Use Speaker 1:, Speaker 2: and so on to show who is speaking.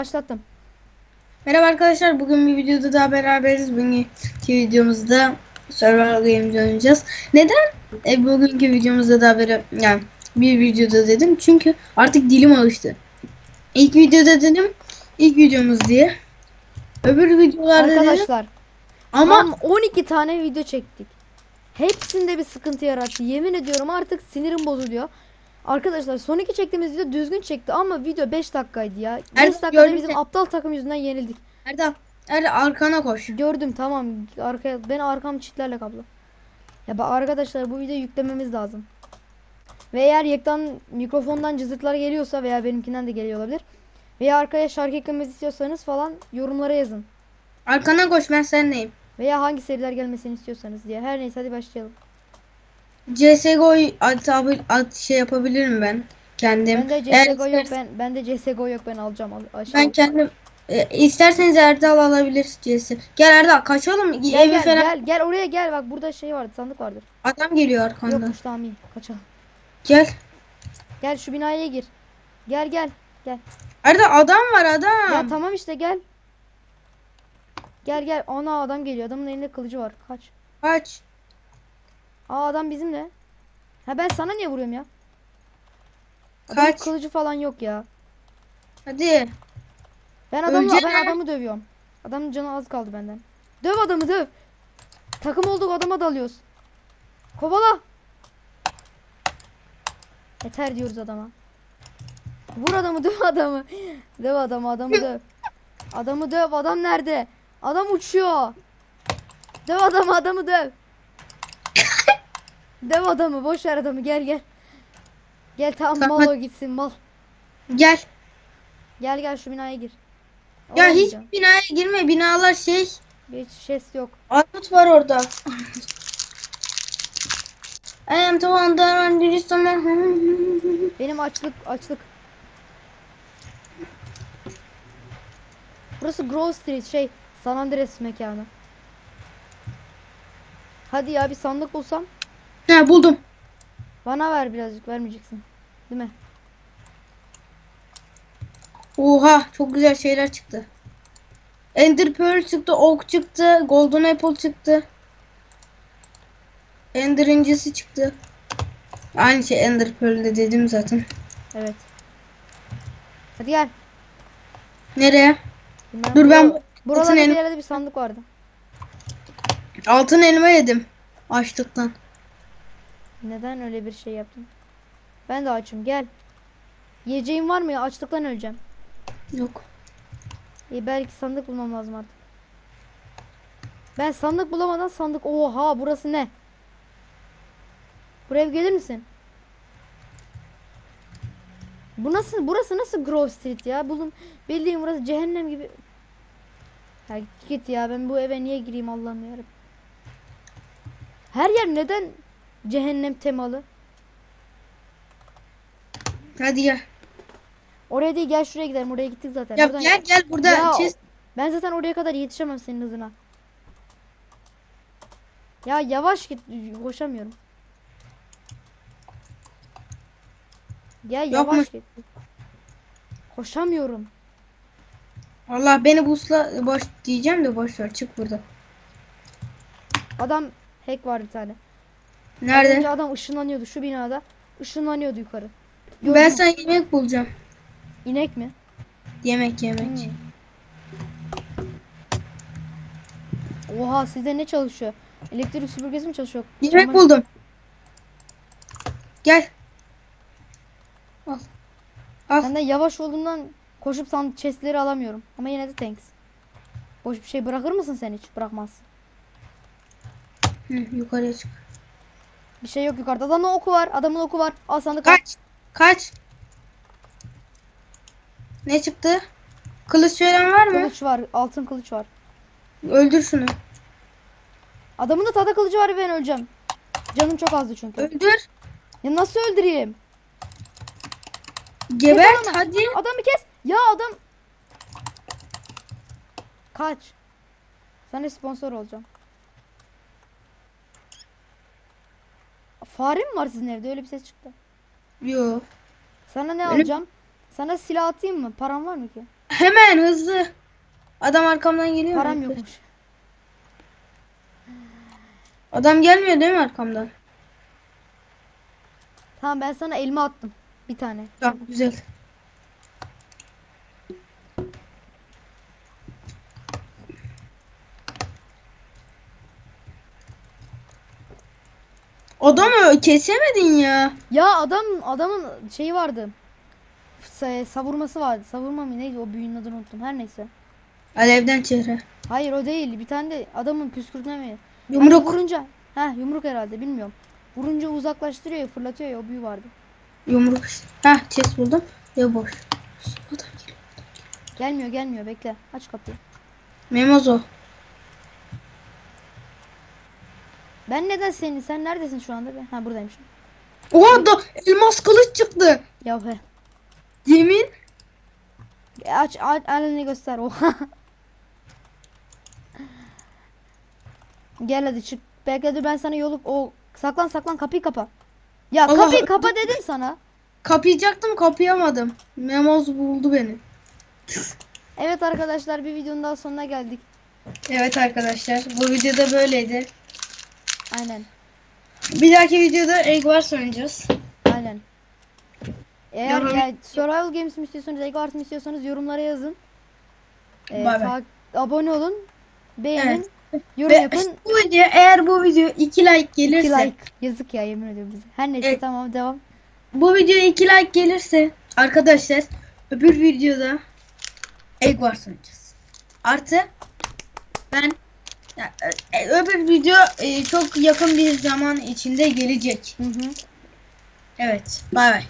Speaker 1: Başlattım.
Speaker 2: Merhaba arkadaşlar. Bugün bir videoda daha beraberiz. Bugünkü videomuzda Survival Games oynayacağız. Neden e, bugünkü videomuzda daha beri yani bir videoda dedim? Çünkü artık dilim alıştı. İlk videoda dedim ilk videomuz diye. Öbür videolarda dedim
Speaker 1: Arkadaşlar
Speaker 2: ama
Speaker 1: tam 12 tane video çektik. Hepsinde bir sıkıntı yarattı. Yemin ediyorum artık sinirim bozuluyor. Arkadaşlar son iki çektiğimiz video düzgün çekti ama video 5 dakikaydı ya. 5
Speaker 2: Erdem,
Speaker 1: dakikada bizim
Speaker 2: mü?
Speaker 1: aptal takım yüzünden yenildik.
Speaker 2: Erdal, Erdal arkana koş.
Speaker 1: Gördüm tamam. Arkaya ben arkam çitlerle kaplı. Ya bak arkadaşlar bu videoyu yüklememiz lazım. Ve eğer yekten mikrofondan cızırtlar geliyorsa veya benimkinden de geliyor olabilir. Veya arkaya şarkı eklememizi istiyorsanız falan yorumlara yazın.
Speaker 2: Arkana koş ben sendeyim.
Speaker 1: Veya hangi seriler gelmesini istiyorsanız diye. Her neyse hadi başlayalım.
Speaker 2: CSGO'yu at, abi- at şey yapabilirim ben kendim.
Speaker 1: Ben de
Speaker 2: Eğer
Speaker 1: CSGO yok ben ben de CSGO yok ben alacağım al, aşağı.
Speaker 2: Ben kendim e, isterseniz Erdal alabilir CS. Gel Erdal kaçalım.
Speaker 1: gel,
Speaker 2: Evi
Speaker 1: gel,
Speaker 2: falan
Speaker 1: gel gel oraya gel bak burada şey vardı sandık vardır.
Speaker 2: adam geliyor arkandan.
Speaker 1: Yokmuş tamam iyi kaçalım.
Speaker 2: Gel.
Speaker 1: Gel şu binaya gir. Gel gel gel.
Speaker 2: Erdal adam var adam.
Speaker 1: Ya tamam işte gel. Gel gel ana adam geliyor adamın elinde kılıcı var kaç.
Speaker 2: Kaç.
Speaker 1: Aa adam bizimle. Ha ben sana niye vuruyorum ya? Adamın
Speaker 2: Kaç.
Speaker 1: kılıcı falan yok ya.
Speaker 2: Hadi.
Speaker 1: Ben adamı
Speaker 2: Ölecek
Speaker 1: ben
Speaker 2: ha.
Speaker 1: adamı dövüyorum. Adamın canı az kaldı benden. Döv adamı döv. Takım olduk adama dalıyoruz. Kovala. Yeter diyoruz adama. Vur adamı döv adamı. Döv adamı adamı döv. Adamı döv adam nerede? Adam uçuyor. Döv adamı adamı döv. Döv adamı boş ver adamı gel gel. Gel Tamam. mal o gitsin mal.
Speaker 2: Gel.
Speaker 1: Gel gel şu binaya gir.
Speaker 2: Ya hiç binaya girme. Binalar şey.
Speaker 1: Hiç ses yok.
Speaker 2: Armut var orada. I am the one that under the summer.
Speaker 1: Benim açlık açlık. Burası Grove Street şey San Andreas mekanı. Hadi ya bir sandık bulsam
Speaker 2: Ha buldum.
Speaker 1: bana ver birazcık vermeyeceksin. Değil mi?
Speaker 2: Oha çok güzel şeyler çıktı. Ender Pearl çıktı, Ok çıktı, Golden Apple çıktı. Ender incisi çıktı. Aynı şey Ender Pearl'de dedim zaten.
Speaker 1: Evet. Hadi gel.
Speaker 2: Nereye?
Speaker 1: Bilmem.
Speaker 2: Dur ben
Speaker 1: Bura-
Speaker 2: bu-
Speaker 1: Buralarda bir yerde bir sandık vardı.
Speaker 2: Altın elma yedim. Açlıktan.
Speaker 1: Neden öyle bir şey yaptın? Ben de açım gel. Yiyeceğim var mı ya? Açlıktan öleceğim.
Speaker 2: Yok.
Speaker 1: İyi belki sandık bulmam lazım artık. Ben sandık bulamadan sandık. Oha burası ne? Buraya gelir misin? Bu nasıl burası nasıl Grove Street ya? Bulun bildiğim burası cehennem gibi. Ya git ya ben bu eve niye gireyim Allah'ım yarabbim. Her yer neden cehennem temalı?
Speaker 2: Hadi gel.
Speaker 1: Oraya değil gel şuraya gidelim. Oraya gittik zaten.
Speaker 2: Ya
Speaker 1: Oradan-
Speaker 2: gel gel burada
Speaker 1: Ya,
Speaker 2: chest.
Speaker 1: Ben zaten oraya kadar yetişemem senin hızına. Ya yavaş git. Koşamıyorum. Ya yavaş
Speaker 2: mu?
Speaker 1: git. Koşamıyorum.
Speaker 2: Allah beni busla boş diyeceğim de boş ver çık burada.
Speaker 1: Adam hack var bir tane.
Speaker 2: Nerede?
Speaker 1: önce adam ışınlanıyordu şu binada. Işınlanıyordu yukarı.
Speaker 2: Ben
Speaker 1: Gördüm.
Speaker 2: sana yemek bulacağım.
Speaker 1: İnek mi?
Speaker 2: Yemek yemek.
Speaker 1: Hmm. Oha sizde ne çalışıyor? Elektrik süpürgesi mi çalışıyor?
Speaker 2: Yemek
Speaker 1: Çamaşır-
Speaker 2: buldum. Gel. Al. Al.
Speaker 1: Ben de yavaş olduğundan koşup san chestleri alamıyorum. Ama yine de thanks. Boş bir şey bırakır mısın sen hiç? Bırakmazsın.
Speaker 2: Hı, yukarıya çık.
Speaker 1: Bir şey yok yukarıda. Adamın oku var. Adamın oku var. Al sandık al.
Speaker 2: Kaç. Kaç. Ne çıktı? Kılıç veren var mı?
Speaker 1: Kılıç var. Altın kılıç var.
Speaker 2: Öldür şunu.
Speaker 1: Adamın da tahta kılıcı var ben öleceğim. Canım çok azdı çünkü.
Speaker 2: Öldür.
Speaker 1: Ya nasıl öldüreyim?
Speaker 2: Gebert
Speaker 1: adamı.
Speaker 2: hadi.
Speaker 1: Adamı kes. Ya adam. Kaç. Sana sponsor olacağım. Fare mi var sizin evde? Öyle bir ses çıktı.
Speaker 2: Yo.
Speaker 1: Sana ne
Speaker 2: Benim-
Speaker 1: alacağım? Sana silah atayım mı? Param var mı ki?
Speaker 2: Hemen hızlı. Adam arkamdan geliyor. mu?
Speaker 1: Param yokmuş.
Speaker 2: Adam gelmiyor değil mi arkamdan?
Speaker 1: Tamam ben sana elma attım. Bir tane.
Speaker 2: Tamam güzel. Adamı kesemedin ya.
Speaker 1: Ya adam adamın şeyi vardı. Sa- savurması vardı. Savurma mı neydi o büyünün adını unuttum. Her neyse.
Speaker 2: Alevden çehre.
Speaker 1: Hayır o değil. Bir tane de adamın püskürtme?
Speaker 2: Yumruk.
Speaker 1: Hani vurunca. Heh yumruk herhalde bilmiyorum. Vurunca uzaklaştırıyor ya fırlatıyor ya o büyü vardı.
Speaker 2: Yumruk. Hah chest buldum. Ya boş.
Speaker 1: Gelmiyor gelmiyor bekle. Aç kapıyı.
Speaker 2: Memozo.
Speaker 1: Ben neden seni? Sen neredesin şu anda be? Ha buradaymışım.
Speaker 2: Oha da elmas kılıç çıktı.
Speaker 1: Ya he.
Speaker 2: Yemin.
Speaker 1: Aç aç elini göster. Oha. Gel hadi çık. Bekle dur ben sana yolu o saklan saklan kapıyı kapa. Ya
Speaker 2: Allah-
Speaker 1: kapıyı kapa dedim sana.
Speaker 2: Kapayacaktım kapayamadım. Memoz buldu beni.
Speaker 1: Evet arkadaşlar bir videonun daha sonuna geldik.
Speaker 2: Evet arkadaşlar bu videoda böyleydi.
Speaker 1: Aynen.
Speaker 2: Bir dahaki videoda Egg Wars oynayacağız.
Speaker 1: Aynen. Eğer
Speaker 2: Yorum-
Speaker 1: yani Survival Games mi istiyorsanız, Egg Wars mı istiyorsanız yorumlara yazın. Ee,
Speaker 2: Bay bay.
Speaker 1: abone olun. Beğenin. Yorum
Speaker 2: Ve
Speaker 1: yapın.
Speaker 2: bu video eğer bu video 2 like gelirse
Speaker 1: İki like. Yazık ya yemin ediyorum bize. Her neyse
Speaker 2: Evet.
Speaker 1: tamam devam.
Speaker 2: bu video 2 like gelirse arkadaşlar öbür videoda Egg Wars oynayacağız. Artı ben öbür video e, çok yakın bir zaman içinde gelecek.
Speaker 1: Hı hı.
Speaker 2: Evet. Bay bay.